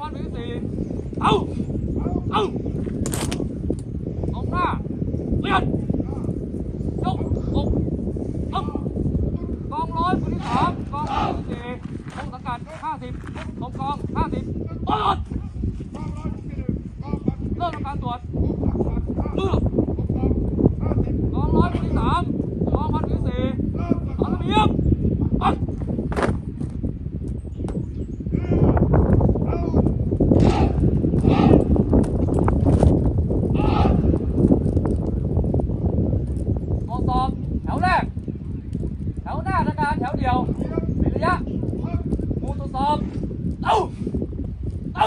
พันสี่เอาเอาตรงหน้าเลียนยกอกเอากองร้อยคนที่สามกองร้อยคนที่สี่กองสังกัดห้าสิบกองกองห้าสิบตลอดเริ่มทำการตรวจเมื่อกองร้อยคนที่สามกองพันที่สี่เอาระเบียบไป ตรวจสอบแถวแรก แถวหน้าอาการแถวเดียวเป็นระยะหมูตรวจสอบ เอาเอา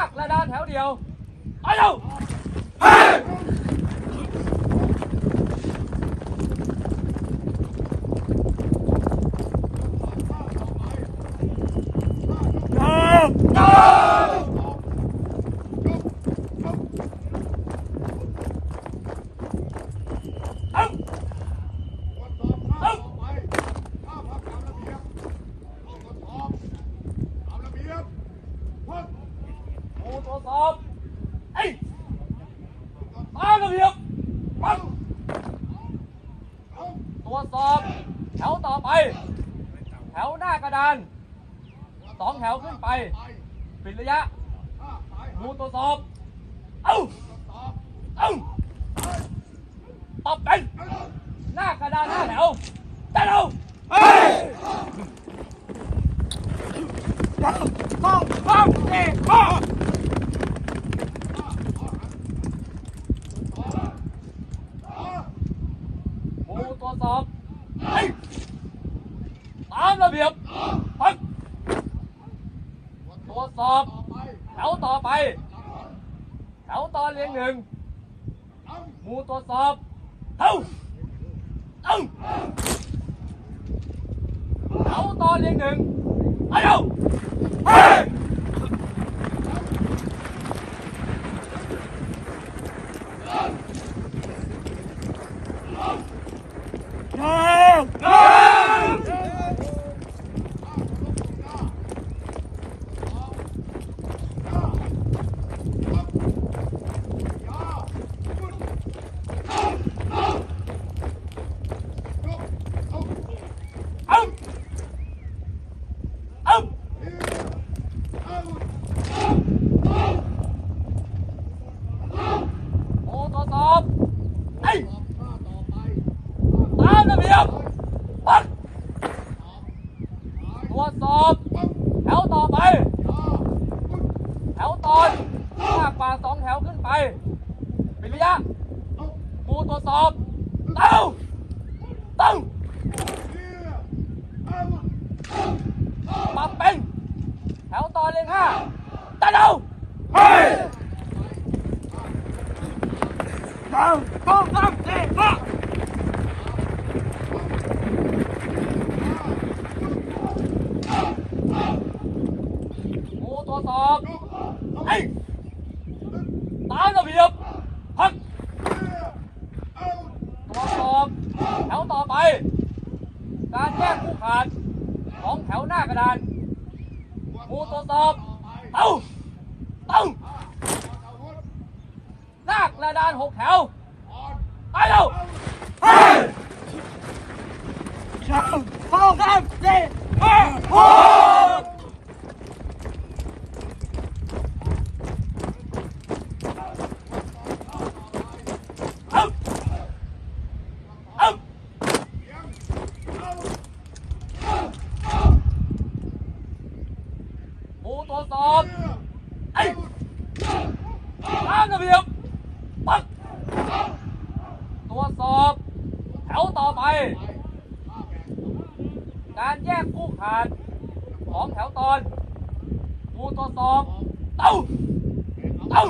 หน้ากระดานแถวเดียวไปเร็วเอาหมูตรวจสอบเอ้ย ตามระเบียบปังตรวจสอบแถวต่อไป แถวหน้ากระดานสองแถวขึ้นไป ปิดระยะหมูตรวจสอบ เอาเอาปรับเป็นหน้ากระดานหน้าแถวได้เร็วต้องต้องเอ๊ะพ่อหมูตรว จสอบเฮ้ยตามระเบียบไปตรวจสอบแถวต่อไปแถวต่อเรียงหนึ่งหมูตรวจสอบเท่าเอาเอาตอเรียงหนึ่งไปเร็วเฮ้ยเอาเอาโอ้ตรวจสอบไอ้ตามระเบียบปัด ตรวจสอบ แถวต่อไป แถวตอนมากกว่าสองแถวขึ้นไปปิดระยะครูตรวจสอบเต้าเต้าปรับเป็น แถวตอนเลงห้าตัดเอาเฮ้ยสองสองสามสี่ห้าครู ตรวจสอบไอ้ยตามระเบียบพักตรวจสอบแถวต่อไป การแยกผู้ขาดของแถวหน้ากระดานผู้ตรวจสอบเอาเอาหน้ากระดานหกแถวไปเร็วเฮ้ยสองสองสามสี่ห้าหกเอาเอา ผู้ตรวจสอบไอ้ตามระเบียบปักตรวจสอบ แถวต่อ ไป การแยกกู้ขาดของแถวตอนมูตัวสองเต้าเต้า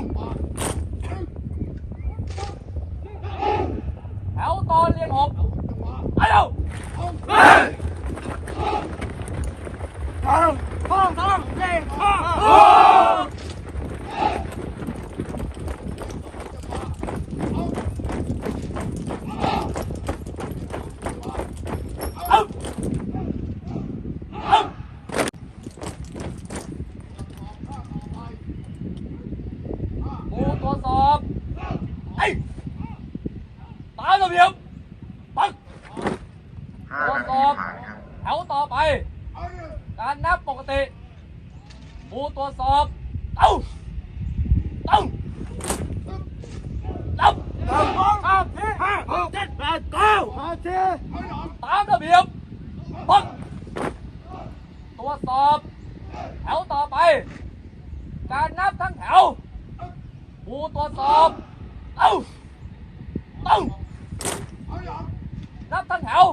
แถวตอนเรียงหกไปเร็วเฮ้ยสองสองสามสี่ห้าหกเอาเอา ระเบียบปัก ห้านาทีผ่านครับแถวต่อไป การนับปกติหมูตรวจสอบเอ้าเอ้านับหนึ่งสองสามสี่ห้าหกเจ็ดแปดเก้าห้าทีตามระเบียบปักตรวจสอบแถวต่อไป การนับทั้งแถวหมูตรวจสอบเอ้าเอ้านับทั้งแถว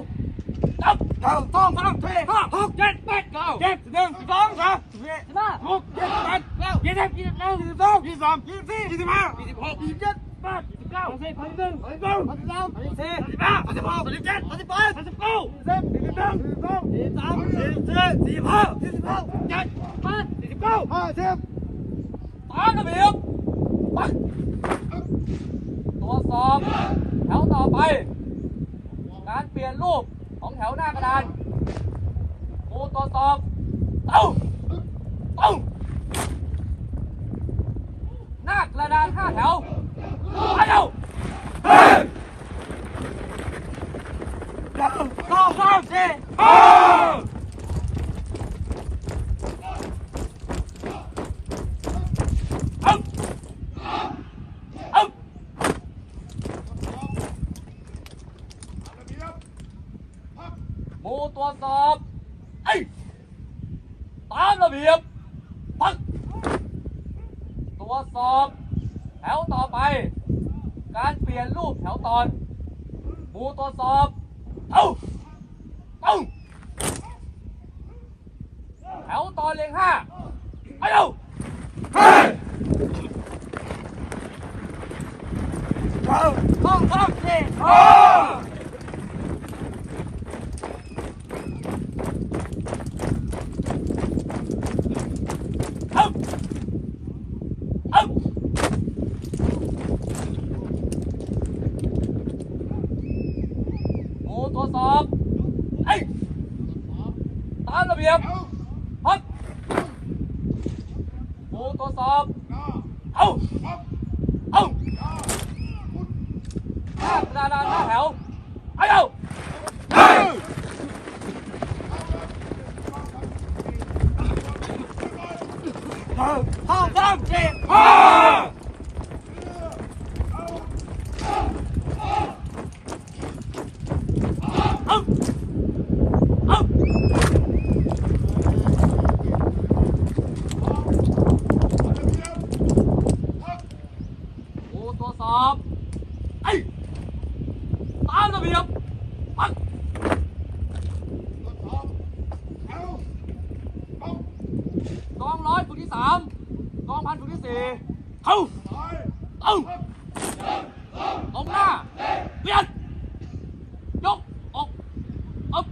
นับหนึ่งสองสามสี่ห้าหกเจ็ดแปดเก้าเจ็ดหนึ่งสองสามสี่ห้าหกเจ็ดแปดเก้ายี่สิบยี่สิบเอ็ดยี่สิบสองยี่สิบสามยี่สิบสี่ยี่สิบห้ายี่สิบหกยี่สิบเจ็ดแปดยี่สิบเก้าสี่พันหนึ่งพันสองพันสามพันสี่พันห้าพันหกพันเจ็ดพันแปดพันเก้าสี่สิบหนึ่งสี่สิบสองสี่สิบสามสี่สิบสี่สี่สิบห้าสี่สิบหกเจ็ดแปดสี่สิบเก้าห้าสิบตามระเบียบปักตรวจสอบแถวต่อไป การเปลี่ยนรูป ของแถวหน้ากระดานครูตรวจสอบเอ้าเอ้าหน้ากระดานห้าแถวไปเร็ว หนึ่งสองสามสี่ห้า เอ้าเอ้าหมู่ตรวจสอบไอ้ยตามระเบียบพัก ตรวสอบ แถวต่อไป การเปลี่ยนรูปแถวตอน หมู่ตรวจสอบเอ้าเอ้าแถวตอนเลียงห้าไปเร็ว สองสามสี่ห้า เอ้าเอ้า ตัวสอบไอ้ยตามระเบียบพักหมู่ตัวสอบเอาเอาหน้านาหน้าแถวไปเร็ว สองสามสี่ห้า เอ้า เอ้า ผู้ตรวจสอบ ไอ้ยตามระเบียบปักกองร้อยฝึกที่สามกองพันฝึกที่สี่เข้าเอ้าตรงหน้าเปลี่ยนยกอกอึบ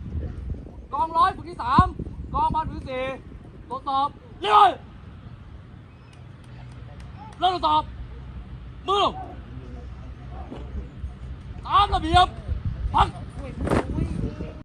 กองร้อยฝึกที่สามกองพันฝึกที่สี่